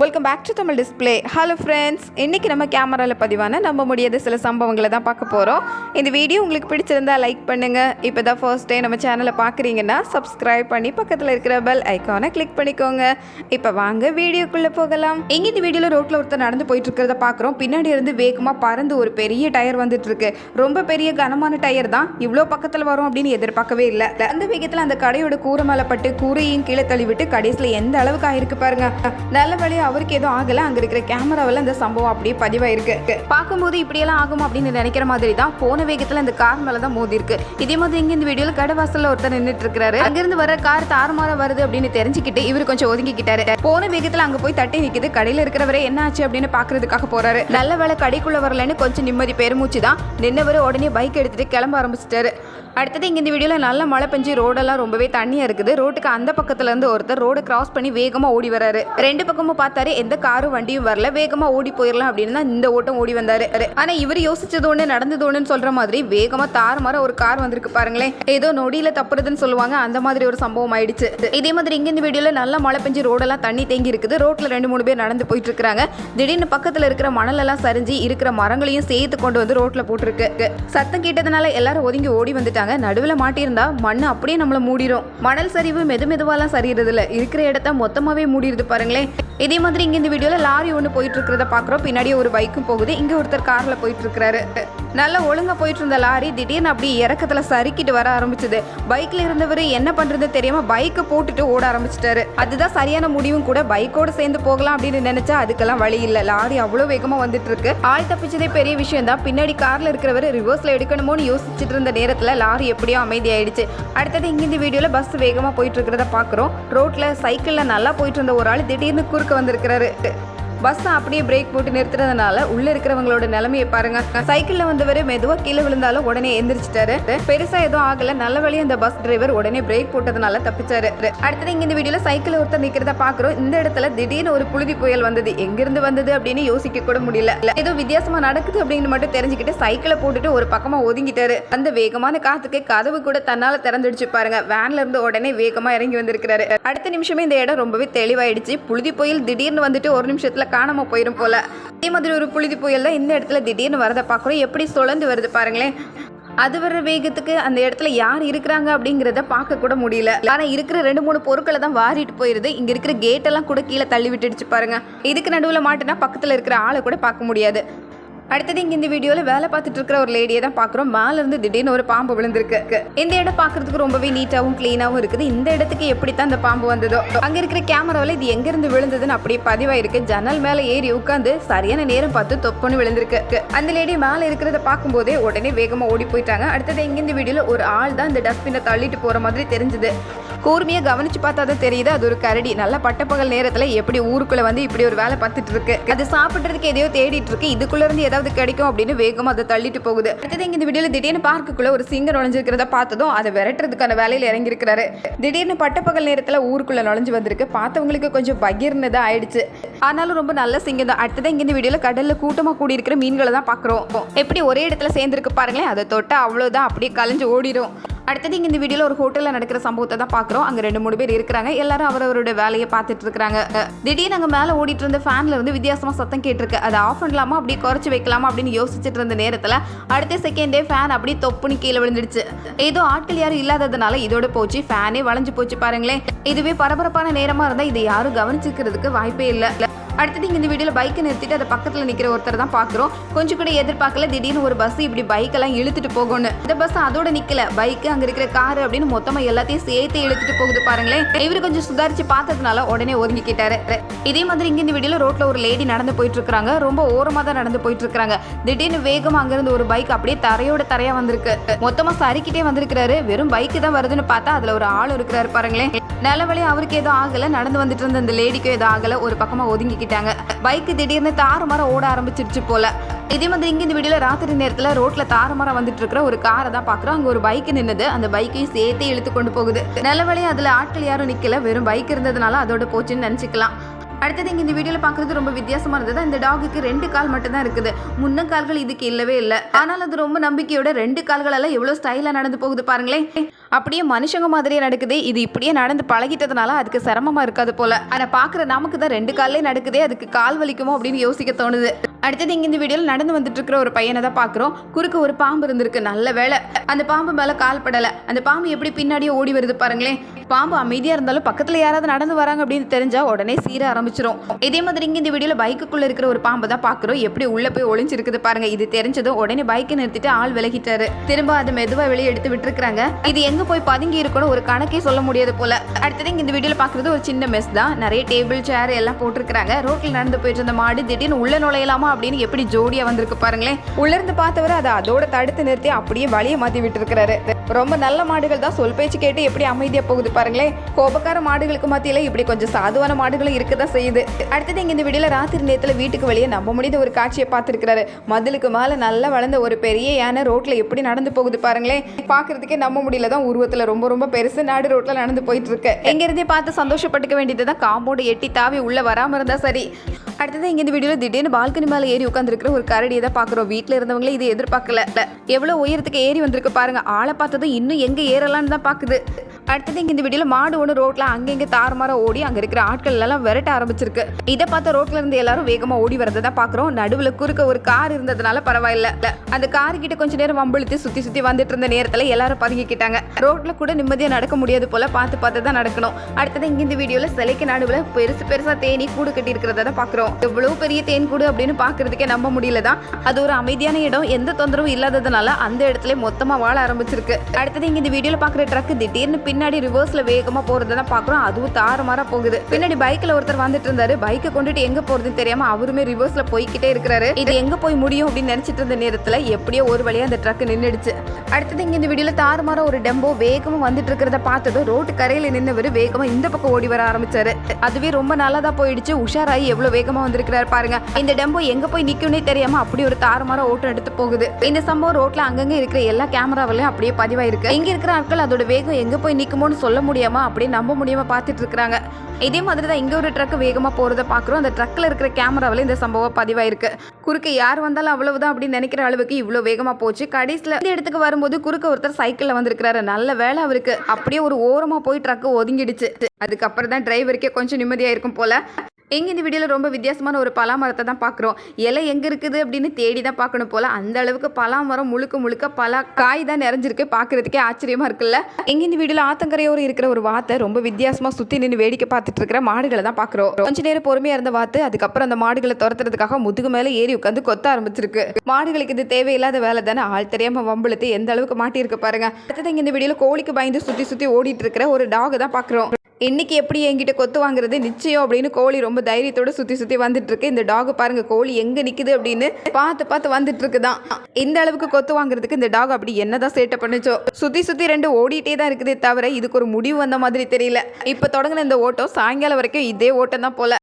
Welcome back to Tamil display hello friends இன்றைக்கி நம்ம கேமராவில் பதிவான நம்ப முடியாத சில சம்பவங்களை தான் பார்க்க போகிறோம் இந்த வீடியோ உங்களுக்கு பிடிச்சிருந்தா லைக் பண்ணுங்கள் இப்போ தான் ஃபர்ஸ்ட் டே நம்ம சேனலை பார்க்குறீங்கன்னா சப்ஸ்கிரைப் பண்ணி பக்கத்தில் இருக்கிற பெல் ஐக்கானை கிளிக் பண்ணிக்கோங்க. இப்போ வாங்க வீடியோக்குள்ளே போகலாம். எங்கே இந்த வீடியோவில் ரோட்டில் ஒருத்தர் நடந்து போயிட்டு இருக்கிறத பார்க்குறோம். பின்னாடி இருந்து வேகமாக பறந்து ஒரு பெரிய டயர் வந்துட்டு இருக்கு ரொம்ப பெரிய கனமான டயர் தான். இவ்வளோ பக்கத்தில் வரும் அப்படின்னு எதிர்பார்க்கவே இல்லை. அந்த வேகத்தில் அந்த கடையோட கூரை மேலே பட்டு கூரையும் கீழே தள்ளிவிட்டு கடைசியில் எந்த அளவுக்கு ஆயிருக்கு பாருங்க. நல்ல வழியாக அவருக்கு எதுவும் ஆகல. அங்க இருக்கிற கேமராவில் அந்த சம்பவம் அப்படியே பதிவாயிருக்கு. பார்க்கும்போது இப்படியெல்லாம் ஆகும் அப்படின்னு நினைக்கிற மாதிரி தான் போன வேகத்தில் அந்த கார் மேலே தான் மோதி இருக்கு இதே மாதிரி இங்க இந்த வீடியோவில் கடை வாசல்ல ஒருத்தர் நின்றுட்டு இருக்காரு அங்கிருந்து வர கார் தாறுமாற வருது அப்படின்னு தெரிஞ்சுக்கிட்டு இவர் கொஞ்சம் ஒதுங்கிக்கிட்டாரு. போன வேகத்தில் அங்க போய் தட்டி நிக்குது. கடையில் இருக்கிறவரே என்ன ஆச்சு அப்படின்னு பாக்குறதுக்காக போறாரு. நல்ல வேலை கடைக்குள்ள வரலன்னு கொஞ்சம் நிம்மதி பெருமூச்சு தான். நின்னவர் உடனே பைக் எடுத்துட்டு கிளம்ப ஆரம்பிச்சிட்டாரு. அடுத்தது இங்கே இந்த வீடியோவில் நல்ல மழை பெஞ்சு ரோடெல்லாம் ரொம்பவே தண்ணியாக இருக்குது. ரோட்டுக்கு அந்த பக்கத்துல இருந்து ஒருத்தர் ரோடு கிராஸ் பண்ணி வேகமாக ஓடி வராரு ரெண்டு பக்கமும் பார்த்தாரு எந்த காரும் வண்டியும் வரல. வேகமாக ஓடி போயிடலாம் அப்படின்னு தான் இந்த ஓட்டம் ஓடி வந்தாரு. ஆனால் இவர் யோசிச்சது ஒன்று நடந்தது ஒண்ணுன்னு சொல்ற மாதிரி வேகமாக தாறுமாற ஒரு கார் வந்திருக்கு பாருங்களேன். ஏதோ நொடியில் தப்புறதுன்னு சொல்லுவாங்க அந்த மாதிரி ஒரு சம்பவம் ஆயிடுச்சு. இதே மாதிரி இங்கே இந்த வீடியோவில் நல்லா மழை பெஞ்சு ரோடெல்லாம் தண்ணி தேங்கி இருக்குது. ரோட்டில் ரெண்டு மூணு பேர் நடந்து போயிட்டு இருக்காங்க திடீர்னு பக்கத்தில் இருக்கிற மணலெல்லாம் சரிஞ்சு இருக்கிற மரங்களையும் சேர்த்து கொண்டு வந்து ரோட்டில் போட்டிருக்கு. சத்தம் கேட்டதுனால எல்லாரும் ஒதுங்கி ஓடி வந்துட்டாங்க. நடுவில் மாட்டியிருந்தா மண் அப்படியே நம்மளை மூடிரும். மணல் சரிவு மெது மெதுவாலாம் சரியிறது இல்ல இருக்கிற இடத்த மொத்தமாவே மூடிடுது பாருங்களேன். இதே மாதிரி இங்க இந்த வீடியோல லாரி ஒன்று போயிட்டு இருக்கிறத பார்க்குறோம் பின்னாடி ஒரு பைக்கும் போகுது. இங்க ஒருத்தர் கார்ல போயிட்டு இருக்கிறாரு. நல்லா ஒழுங்காக போயிட்டு இருந்த லாரி திடீர்னு அப்படியே இறக்கத்தில் சறுக்கிட்டு வர ஆரம்பிச்சது. பைக்கில் இருந்தவர் என்ன பண்ணுறது தெரியாமல் பைக்கை போட்டுட்டு ஓட ஆரம்பிச்சிட்டாரு. அதுதான் சரியான முடிவும் கூட பைக்கோட சேர்ந்து போகலாம் அப்படின்னு நினச்சா அதுக்கெல்லாம் வழி இல்லை. லாரி அவ்வளோ வேகமாக வந்துட்டு இருக்கு ஆள் தப்பிச்சதே பெரிய விஷயம் தான் பின்னாடி காரில் இருக்கிறவர் ரிவர்ஸில் எடுக்கணுமோன்னு யோசிச்சுட்டு இருந்த நேரத்தில் லாரி எப்படியோ அமைதியாயிடுச்சு. அடுத்தது இங்க வீடியோவில் பஸ் வேகமாக போயிட்டு இருக்கிறத பார்க்குறோம் ரோட்டில் சைக்கிளில் நல்லா போயிட்டு இருந்த ஒரு ஆள் திடீர்னு குறுக்க வந்திருக்கிறாரு. பஸ் அப்படியே பிரேக் போட்டு நிறுத்துறதுனால உள்ள இருக்கிறவங்களோட நிலைமையை பாருங்க. சைக்கிள்ல வந்தவர் மெதுவா கீழே விழுந்தாலும் உடனே எந்திரிச்சிட்டாரு. பெருசா எதுவும் ஆகல. நல்ல வழியா அந்த பஸ் டிரைவர் உடனே பிரேக் போட்டதுனால தப்பிச்சாரு. அடுத்தது இங்க இந்த வீடியோல சைக்கிள் ஒருத்தர் நிக்கிறத பாக்குறோம் இந்த இடத்துல திடீர்னு ஒரு புழுதி புயல் வந்தது. எங்கிருந்து வந்தது அப்படின்னு யோசிக்க கூட முடியல. ஏதோ வித்தியாசமா நடக்குது அப்படின்னு மட்டும் தெரிஞ்சுக்கிட்டு சைக்கிளை போட்டுட்டு ஒரு பக்கமா ஒதுங்கிட்டாரு. அந்த வேகமான காத்துக்கு கதவு கூட தன்னால திறந்துடுச்சு பாருங்க. வேன்ல இருந்து உடனே வேகமா இறங்கி வந்திருக்கிறாரு. அடுத்த நிமிஷமே இந்த இடம் ரொம்பவே தெளிவாயிடுச்சு. புழுதி புயல் திடீர்னு வந்துட்டு ஒரு நிமிஷத்துல காணாமல் போயிடும் போல. அதே மாதிரி ஒரு புழுதி புயல் தான் இந்த இடத்துல திடீர்னு வரதை பார்க்குறோம். எப்படி சுழந்து வருது பாருங்களேன். அது வர்ற வேகத்துக்கு அந்த இடத்துல யார் இருக்கிறாங்க அப்படிங்கிறத பார்க்க கூட முடியல. ஆனால் இருக்கிற ரெண்டு மூணு பொருட்களை தான் வாரிட்டு போயிருது. இங்கே இருக்கிற கேட்டெல்லாம் கூட கீழே தள்ளி விட்டுடுச்சு பாருங்க. இதுக்கு நடுவில் மாட்டினா பக்கத்தில் இருக்கிற ஆளை கூட பார்க்க முடியாது. அடுத்தது இங்க இந்த வீடியோல வேலை பார்த்துட்டு இருக்கிற ஒரு லேடியை தான் பாக்குறோம் மேல இருந்து திடீர்னு ஒரு பாம்பு விழுந்திருக்கு. இந்த இடம் பார்க்கறதுக்கு ரொம்பவே நீட்டாவும் கிளீனாவும் இருக்குது. இந்த இடத்துக்கு எப்படி தான் அந்த பாம்பு வந்ததோ அங்க இருக்கிற கேமராவில் இது எங்க இருந்து விழுந்ததுன்னு அப்படியே பதிவாயிருக்கு. ஜன்னல் மேல ஏறி உட்காந்து சரியான நேரம் பார்த்து தொப்புன்னு விழுந்திருக்கு. அந்த லேடி மேல இருக்கிறத பார்க்கும்போதே உடனே வேகமா ஓடி போயிட்டாங்க. அடுத்தது இங்க இந்த வீடியோல ஒரு ஆள் தான் இந்த டஸ்ட்பினை தள்ளிட்டு போற மாதிரி தெரிஞ்சது. கூர்மையாக கவனிச்சு பார்த்தா தான் தெரியுது. அது ஒரு கரடி. நல்ல பட்டப்பகல் நேரத்துல எப்படி ஊருக்குள்ள வந்து இப்படி ஒரு வேலை பார்த்துட்டு இருக்கு. அது சாப்பிடுறதுக்கு எதையோ தேடிட்டு இருக்கு. இதுக்குள்ள இருந்து ஏதாவது கிடைக்கும் அப்படின்னு வேகமா அதை தள்ளிட்டு போகுது. அடுத்தது இந்த வீடியோல திடீர்னு பார்க்குள்ள ஒரு சிங்கம் நுழைஞ்சிருக்கிறத பார்த்ததும் அதை விரட்டுறதுக்கான வேலையில இறங்கியிருக்கிறாரு. திடீர்னு பட்டப்பகல் நேரத்துல ஊருக்குள்ள நுழைஞ்சு வந்திருக்கு. பார்த்தவங்களுக்கு கொஞ்சம் பகிர்னதா ஆயிடுச்சு. ஆனாலும் ரொம்ப நல்ல சிங்கம் தான். அடுத்தது இங்க இந்த வீடியோல கடல்ல கூட்டமா கூடியிருக்கிற மீன்களை தான் பாக்குறோம் எப்படி ஒரே இடத்துல சேர்ந்துருக்கு பாருங்களேன். அதை தொட்டா அவ்வளவுதான். அப்படியே கலைஞ்சு ஓடிடும் அடுத்தது இங்கே இந்த வீடியோல ஒரு ஹோட்டலில் நடக்கிற சம்பவத்தை தான் பார்க்குறோம். அங்கே ரெண்டு மூணு பேர் இருக்கிறாங்க. எல்லாரும் அவரவரோட வேலையை பார்த்துட்டு இருக்காங்க திடீர்னு அங்கே மேலே ஓடிட்டு இருந்த ஃபேன்ல இருந்து வித்தியாசமாக சத்தம் கேட்டிருக்கு. அதை ஆஃப் பண்ணலாமா? அப்படியே குறைச்சி வைக்கலாமா? அப்படின்னு யோசிச்சுட்டு இருந்த நேரத்தில் அடுத்த செகண்டே ஃபேன் அப்படியே தொப்புன்னு கீழே விழுந்துடுச்சு. ஏதோ ஆட்கள் யாரும் இல்லாததுனால இதோட போச்சு. ஃபேனே வளைஞ்சு போச்சு பாருங்களேன். இதுவே பரபரப்பான நேரமாக இருந்தால் இதை யாரும் கவனிச்சுக்கிறதுக்கு வாய்ப்பே இல்லை. அடுத்தது இங்கே இந்த வீடியோவில் பைக்கை நிறுத்திட்டு அதை பக்கத்தில் நிற்கிற ஒருத்தர் தான் பார்க்குறோம் கொஞ்சம் கூட எதிர்பார்க்கல திடீர்னு ஒரு பஸ் இப்படி பைக்கெல்லாம் இழுத்துட்டு போகும்னு. இந்த பஸ் அதோட நிற்கல பைக்கு அங்கே இருக்கிற கார் அப்படின்னு மொத்தமாக எல்லாத்தையும் சேர்த்து இழுத்துட்டு போகுது பாருங்களேன். இவரு கொஞ்சம் சுதாரிச்சு பார்த்ததுனால உடனே ஒதுங்கிக்கிட்டாரு. இதே மாதிரி இங்கே இந்த வீடியோவில் ரோட்டில் ஒரு லேடி நடந்து போயிட்டு இருக்கிறாங்க ரொம்ப ஓரமாக தான் நடந்து போயிட்டு இருக்காங்க திடீர்னு வேகமாக அங்க இருந்து ஒரு பைக் அப்படியே தரையோட தரையா வந்திருக்கு. மொத்தமா சரிக்கிட்டே வந்திருக்கிறாரு. வெறும் பைக் தான் வருதுன்னு பார்த்தா அதுல ஒரு ஆள் இருக்கிறாரு பாருங்களேன். நல்ல வழி அவருக்கு ஏதோ ஆகல நடந்து வந்துட்டு இருந்த அந்த லேடிக்கும் ஏதோ ஆகல ஒரு பக்கமா ஒதுங்கிக்கிட்டாங்க. பைக்கு திடீர்னு தாறுமாற ஓட ஆரம்பிச்சிருச்சு போல. இதே மாதிரி இங்க இந்த வீடியோல ராத்திரி நேரத்துல ரோட்ல தாறுமாற வந்துட்டு இருக்கிற ஒரு காரை தான் பாக்குறோம். அங்க ஒரு பைக் நின்றுது அந்த பைக்கையும் சேர்த்து இழுத்து கொண்டு போகுது. நல்ல வழி அதுல ஆட்கள் யாரும் நிக்கல. வெறும் பைக் இருந்ததுனால அதோட போச்சுன்னு நினைச்சுக்கலாம். அடுத்தது இங்க இந்த வீடியோல பாக்குறது ரொம்ப வித்தியாசமா இருந்தது இந்த டாகுக்கு ரெண்டு கால் மட்டும் தான் இருக்குது. முன்ன கால்கள் இதுக்கு இல்லவே இல்லை. ஆனால் அது ரொம்ப நம்பிக்கையோட ரெண்டு கால்கள் எல்லாம் எவ்வளவு ஸ்டைலா நடந்து போகுது பாருங்களேன். அப்படியே மனுஷங்க மாதிரியே நடக்குது. இது இப்படியே நடந்து பழகிட்டதுனால அதுக்கு சிரமமா இருக்காது போல. ஆனா பாக்குற நமக்கு தான் ரெண்டு கால்லே நடக்குதே. அதுக்கு கால் வலிக்குமோ அப்படின்னு யோசிக்க தோணுது. அடுத்தது இங்க இந்த வீடியோல நடந்து வந்துட்டு இருக்கிற ஒரு பையனை தான் பாக்குறோம். குறுக்க ஒரு பாம்பு இருந்திருக்கு. நல்ல வேலை அந்த பாம்பு மேல கால் படல. அந்த பாம்பு எப்படி பின்னாடியே ஓடி வருது பாருங்களேன். பாம்பு அமைதியா இருந்தாலும் பக்கத்துல யாராவது நடந்து வராங்க அப்படின்னு தெரிஞ்சா உடனே சீர ஆரம்பிச்சிரும். இதே மாதிரி இங்க இந்த வீடியோல பைக்குக்குள்ளே இருக்கிற ஒரு பாம்பை தான் பாக்குறோம். எப்படி உள்ள போய் ஒளிஞ்சிருக்குது பாருங்க. இது தெரிஞ்சதும் உடனே பைக்கை நிறுத்திட்டு ஆள் விலகிட்டாரு. திரும்ப அதை மெதுவா வெளியே எடுத்து விட்டுருக்காங்க இது எங்கே போய் பதுங்கி இருக்கணும் ஒரு கணக்கே சொல்ல முடியாது போல. அடுத்தது இங்கே இந்த வீடியோவில் பாக்குறது ஒரு சின்ன மெஸ் தான். நிறைய டேபிள் சேர் எல்லாம் போட்டிருக்கிறாங்க. ரோட்ல நடந்து போயிட்டு இருந்த மாடு திடீர்னு உள்ள நுழையலாமா அப்படின்னு எப்படி ஜோடியா வந்திருக்கு பாருங்களேன். உள்ள இருந்து அதை அதோட தடுத்து நிறுத்தி அப்படியே வழியை மாத்தி விட்டுருக்கிறாரு. ரொம்ப நல்ல மாடுகள் தான். சொல் பேச்சு கேட்டு எப்படி அமைதியாக போகுது பாருங்களேன். கோபக்கார மாடுகளுக்கு மத்தியில் இப்படி கொஞ்சம் சாதுவான மாடுகளும் இருக்க தான் செய்யுது. அடுத்தது இங்கே இந்த வீடியோவில் ராத்திரி நேரத்தில் வீட்டுக்கு வெளியே நம்ப முடியாத ஒரு காட்சியை பார்த்துருக்கிறாரு. மதிலுக்கு மேலே நல்லா வளர்ந்த ஒரு பெரிய யானை ரோட்டில் எப்படி நடந்து போகுது பாருங்களேன். பார்க்குறதுக்கே நம்ப முடியல தான் உருவத்தில் ரொம்ப ரொம்ப பெருசு நாடு ரோட்டில் நடந்து போயிட்டு இருக்கு. எங்கேருந்தே பார்த்து சந்தோஷப்பட்டுக்க வேண்டியது தான் காம்பவுண்டு எட்டி தாவி உள்ளே வராமல் இருந்தால் சரி. அடுத்தது இங்க இந்த வீடியோல திடீர்னு பால்கனி மேல ஏறி உட்காந்துருக்கிற ஒரு கரடியை தான் பாக்குறோம் வீட்ல இருந்தவங்களே இது எதிர்பார்க்கல. எவ்வளவு உயரத்துக்கு ஏறி வந்திருக்கு பாருங்க. ஆளை பார்த்ததும் இன்னும் எங்க ஏறலாம்னு தான் பாக்குது அடுத்தது இந்த வீடியோல மாடு ஒன்று ரோட்ல அங்கங்க தாறுமாறா ஓடி அங்க இருக்கிற ஆட்கள் எல்லாம் விரட்ட ஆரம்பிச்சிருக்கு. இதை பார்த்த ரோட்ல இருந்து எல்லாரும் வேகமா ஓடி வரதை தான் பாக்குறோம் நடுவுல குறுக்க ஒரு கார் இருந்ததுனால பரவாயில்ல. அந்த கார் கிட்ட கொஞ்ச நேரம் வம்பிழுத்து சுத்தி சுத்தி வந்துட்டு இருந்த நேரத்துல எல்லாரும் பதுங்கிக்கிட்டாங்க ரோட்ல கூட நிம்மதியா நடக்க முடியாது போல பார்த்து பார்த்து தான் நடக்கணும். அடுத்தது இங்க இந்த வீடியோல சிலைக்கு நடுவுல பெருசு பெருசா தேனி கூடு கட்டி இருக்கிறத தான் பாக்குறோம் எவ்வளவு பெரிய தேன் கூடு அப்படின்னு பாக்குறதுக்கே நம்ப முடியல தான். அது ஒரு அமைதியான இடம். எந்த தொந்தரவும் இல்லாததுனால அந்த இடத்துல மொத்தமா வாழ ஆரம்பிச்சிருக்கு. அடுத்தது இங்க இந்த வீடியோல பாக்குற ட்ரக் திடீர்னு பின்னாடி ரிவர்ஸ்ல வேகமா போறதை தான் பாக்குறோம் அதுவும் தாறுமாறா போகுது. பின்னாடி பைக்ல ஒருத்தர் வந்துட்டு இருந்தாரு. பைக்கை கொண்டுட்டு எங்க போறதுன்னு தெரியாம அவருமே ரிவர்ஸ்ல போய்க்கிட்டே இருக்கிறாரு. இது எங்க போய் முடியும் அப்படின்னு நினைச்சிட்டு இருந்த நேரத்துல எப்படியோ ஒரு வழியா அந்த ட்ரக் நின்னுடுச்சு. அடுத்தது இங்க இந்த வீடியோல தாறுமாறா ஒரு டெம்போ வேகமா வந்துட்டு இருக்கிறத பார்த்ததும் ரோட்டு கரையில நின்னவர் வேகமா இந்த பக்கம் ஓடி வர ஆரம்பிச்சாரு. அதுவே ரொம்ப நல்லதா போயிடுச்சு. உஷாராயி எவ்வளவு வேகமா வந்திருக்கிறாரு பாருங்க. இந்த டெம்போ எங்க போய் நிக்கும்னே தெரியாம அப்படி ஒரு தாறுமாறா ஓட்டம் எடுத்து போகுது. இந்த சம்பவம் ரோட்ல அங்கங்க இருக்கிற எல்லா கேமராவிலையும் அப்படியே பதிவாயிருக்கு. இங்க இருக்கிற ஆட்கள் அதோட வேகம் எங்க போய் நிக்குமோன்னு சொல்ல முடியாமல் அப்படியே நம்ப முடியாம பார்த்துட்டு இருக்கிறாங்க. இதே மாதிரி தான் இங்கே ஒரு ட்ரக் வேகமாக போகிறத பார்க்குறோம். அந்த ட்ரக்கில் இருக்கிற கேமராவில் இந்த சம்பவம் பதிவாயிருக்கு. குறுக்க யார் வந்தாலும் அவ்வளவுதான் அப்படின்னு நினைக்கிற அளவுக்கு இவ்வளோ வேகமாக போச்சு. கடைசியில் இந்த இடத்துக்கு வரும்போது குறுக்க ஒருத்தர் சைக்கிளில் வந்திருக்கிறாரு. நல்ல வேலை அவருக்கு. அப்படியே ஒரு ஓரமாக போய் ட்ரக்கு ஒதுங்கிடுச்சு. அதுக்கப்புறம் தான் டிரைவருக்கே கொஞ்சம் நிம்மதியாக இருக்கும் போல. எங்கே இந்த வீடியோவில் ரொம்ப வித்தியாசமான ஒரு பலா மரத்தை தான் பார்க்குறோம் இலை எங்கே இருக்குது அப்படின்னு தேடி தான் பார்க்கணும் போல். அந்த அளவுக்கு பலா மரம் முழுக்க முழுக்க பலா காய் தான் நிறைஞ்சிருக்கு. பார்க்குறதுக்கே ஆச்சரியமாக இருக்குல்ல? எங்கே இந்த வீடியோவில் ஆத்தங்கரையோடு இருக்கிற ஒரு வாத்தை ரொம்ப வித்தியாசமாக சுற்றி நின்று வேடிக்கை பார்த்துட்டு இருக்கிற மாடுகளை தான் பார்க்குறோம் கொஞ்ச நேரம் பொறுமையாக இருந்த வாத்து அதுக்கப்புறம் அந்த மாடுகளை துரத்துறதுக்காக முதுகு மேலே ஏறி உட்காந்து கொத்த ஆரம்பிச்சிருக்கு. மாடுகளுக்கு இது தேவையில்லாத வேலை தானே? ஆள் தெரியாமல் வம்பளுத்து எந்த அளவுக்கு மாட்டியிருக்கு பாருங்க. அடுத்தது இங்கே இந்த வீடியோவில் கோழிக்கு பயந்து சுற்றி சுற்றி ஓடிட்டு இருக்கிற ஒரு டாக் தான் பார்க்குறோம் இன்றைக்கி எப்படி என்கிட்ட கொத்து வாங்குறது? நிச்சயம் அப்படின்னு கோழி ரொம்ப தைரியத்தோடு சுற்றி சுற்றி வந்துட்டுருக்கு. இந்த டாக் பாருங்கள் கோழி எங்கே நிற்குது அப்படின்னு பார்த்து பார்த்து வந்துட்டுருக்கு தான் இந்த அளவுக்கு கொத்து வாங்குறதுக்கு இந்த டாக் அப்படி என்னதான் சேட்டை பண்ணுச்சோ? சுற்றி சுற்றி ரெண்டு ஓடிட்டே தான் இருக்குதே தவிர இதுக்கு ஒரு முடிவு வந்த மாதிரி தெரியல. இப்போ தொடங்கின இந்த ஓட்டம் சாயங்காலம் வரைக்கும் இதே ஓட்டம் தான் போல.